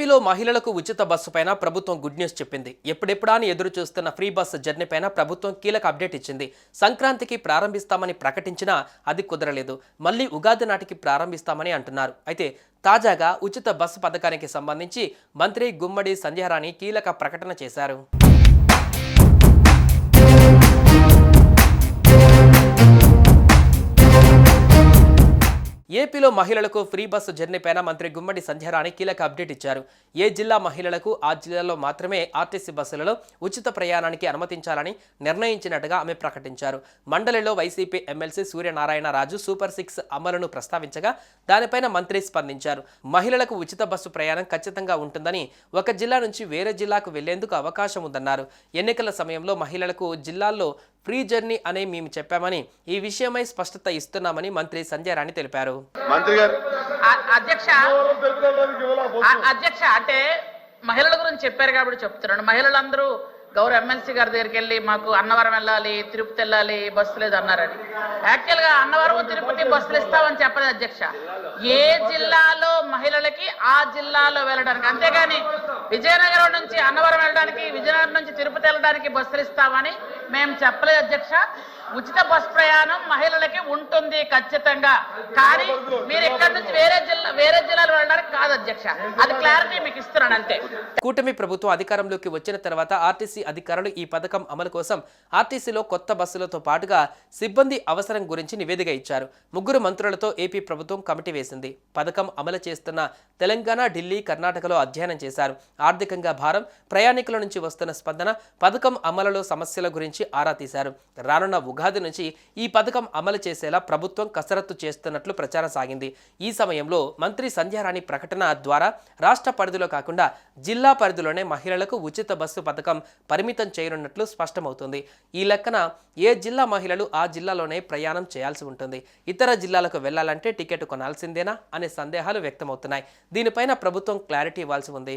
ఏపీలో మహిళలకు ఉచిత బస్సు పైన ప్రభుత్వం గుడ్ న్యూస్ చెప్పింది. ఎప్పుడెప్పుడా అని ఎదురు చూస్తున్న ఫ్రీ బస్సు జర్నీ పైన ప్రభుత్వం కీలక అప్డేట్ ఇచ్చింది. సంక్రాంతికి ప్రారంభిస్తామని ప్రకటించినా అది కుదరలేదు. మళ్ళీ ఉగాది నాటికి ప్రారంభిస్తామని అంటున్నారు. అయితే తాజాగా ఉచిత బస్సు పథకానికి సంబంధించి మంత్రి గుమ్మడి సంధ్యారాణి కీలక ప్రకటన చేశారు. ఏపీలో మహిళలకు ఫ్రీ బస్సు జర్నీపైన మంత్రి గుమ్మడి సంధ్యారాణి కీలక అప్డేట్ ఇచ్చారు. ఏ జిల్లా మహిళలకు ఆ జిల్లాలో మాత్రమే ఆర్టీసీ బస్సులలో ఉచిత ప్రయాణానికి అనుమతించాలని నిర్ణయించినట్టుగా ఆమె ప్రకటించారు. మండలిలో YCP MLC Suryanarayana Raju super six అమలును ప్రస్తావించగా దానిపైన మంత్రి స్పందించారు. మహిళలకు ఉచిత బస్సు ప్రయాణం ఖచ్చితంగా ఉంటుందని ఒక జిల్లా నుంచి వేరే జిల్లాకు వెళ్ళేందుకు అవకాశం ఉందన్నారు. ఎన్నికల సమయంలో మహిళలకు జిల్లాల్లో ఫ్రీ జర్నీ అనే మేము చెప్పామని ఈ విషయమై స్పష్టత ఇస్తున్నామని మంత్రి సంజయ్ రాణి తెలిపారు. మంత్రి గారు. అ- అధ్యక్ష అధ్యక్ష అంటే మహిళల గురించి చెప్పారు కాబట్టి చెప్తున్నాను. మహిళలందరూ గౌరవ ఎమ్మెల్సీ గారి దగ్గరికి వెళ్ళి మాకు అన్నవరం వెళ్ళాలి తిరుపతి వెళ్ళాలి బస్సు లేదు అన్నారని. యాక్చువల్గా అన్నవరం తిరుపతి బస్సులు ఇస్తామని చెప్పలేదు అధ్యక్ష. ఏ జిల్లాలో మహిళలకి ఆ జిల్లాలో వెళ్ళడానికి? అంతేగాని విజయనగరం నుంచి అన్నవరం వెళ్ళడానికి విజయనగరం నుంచి తిరుపతి వెళ్ళడానికి బస్సులు ఇస్తామని మేము చెప్పలేదు అధ్యక్ష. ఉచిత బస్ ప్రయాణం మహిళలకి ఉంటుంది ఖచ్చితంగా. కానీ మీరు ఇక్కడ నుంచి వేరే జిల్లా వేరే జిల్లాలు వెళ్ళడానికి కాదు అధ్యక్ష. అది క్లారిటీ మీకు ఇస్తున్నాను అంతే. కూటమి ప్రభుత్వం అధికారంలోకి వచ్చిన తర్వాత ఆర్టీసీ అధికారులు ఈ పథకం అమలు కోసం ఆర్టీసీలో కొత్త బస్సులతో పాటుగా సిబ్బంది అవసరం గురించి నివేదిక ఇచ్చారు. ముగ్గురు మంత్రులతో ఏపీ ప్రభుత్వం కమిటీ వేసింది. పథకం అమలు చేస్తున్న తెలంగాణ ఢిల్లీ కర్ణాటకలో అధ్యయనం చేశారు. ఆర్థికంగా భారం ప్రయాణికుల నుంచి వస్తున్న స్పందన పథకం అమలులో సమస్యల గురించి ఆరా తీశారు. రానున్న ఉగాది నుంచి ఈ పథకం అమలు చేసేలా ప్రభుత్వం కసరత్తు చేస్తున్నట్లు ప్రచారం సాగింది. ఈ సమయంలో మంత్రి సంధ్యారాణి ప్రకటన ద్వారా రాష్ట్ర పరిధిలో కాకుండా జిల్లా పరిధిలోనే మహిళలకు ఉచిత బస్సు పథకం పరిమితం చేయనున్నట్లు స్పష్టమవుతుంది. ఈ లెక్కన ఏ జిల్లా మహిళలు ఆ జిల్లాలోనే ప్రయాణం చేయాల్సి ఉంటుంది. ఇతర జిల్లాలకు వెళ్ళాలంటే టికెట్ కొనాల్సిందేనా అనే సందేహాలు వ్యక్తమవుతున్నాయి. దీనిపైన ప్రభుత్వం క్లారిటీ ఇవ్వాల్సి ఉంది.